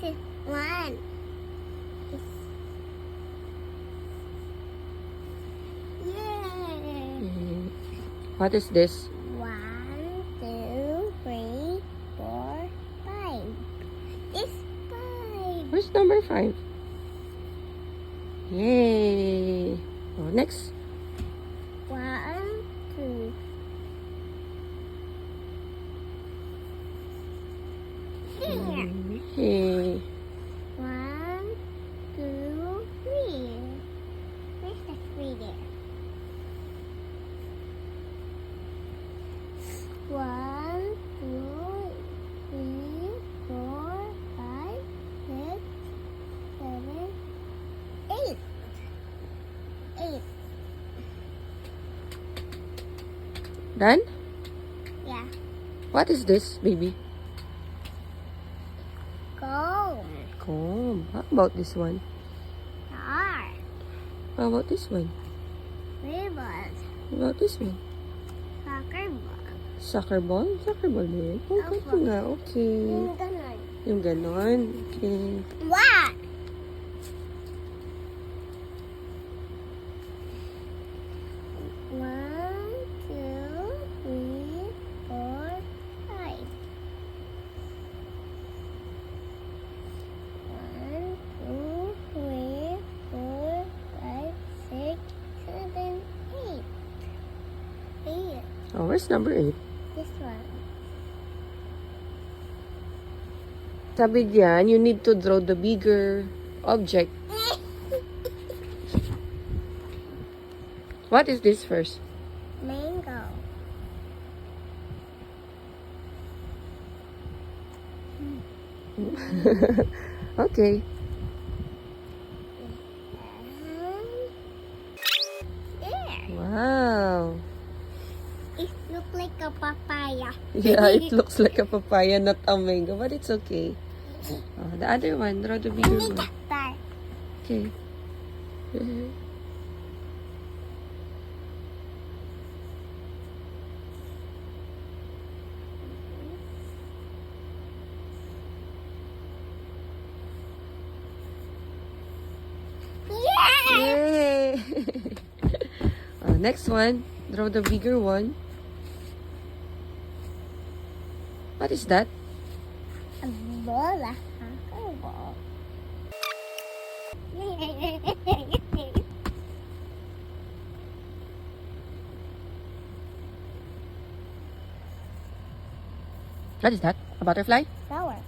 This is one. What is this? One, two, three, four, five. This five. Where's number five? Yay! Oh, next. One, two. There. One, two, three. Where's the three there? One, two, three, four, five, six, seven, eight. Eight. Done? Yeah. What is this, baby? Go. Comb. How about this one? Star. How about this one? Ribbon. How about this one? Soccer ball. Soccer ball? Soccer ball na yun? Oh, nga. Okay. Yung ganon. Yung ganon. Okay. What? Oh, where's number eight? This one. Sabi diyan, you need to draw the bigger object. What is this first? Mango. okay. Wow. Like a papaya. Yeah, it looks like a papaya, not a mango, but it's okay. Oh, the other one, draw the bigger one. that part. Okay. Yeah! Yay! oh, next one, draw the bigger one. What is that? A ball, a soccer ball. What is that? A butterfly? Flower.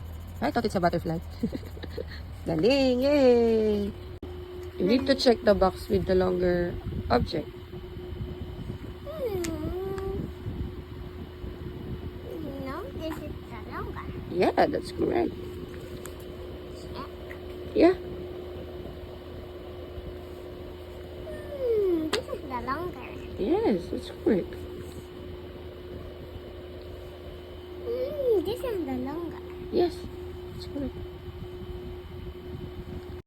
I thought it's a butterfly. Galing! Yay! You need to check the box with the longer object. Yeah, that's correct. Yeah. This is the longer. Yes, that's correct. Hmm, this is the longer. Yes, that's correct.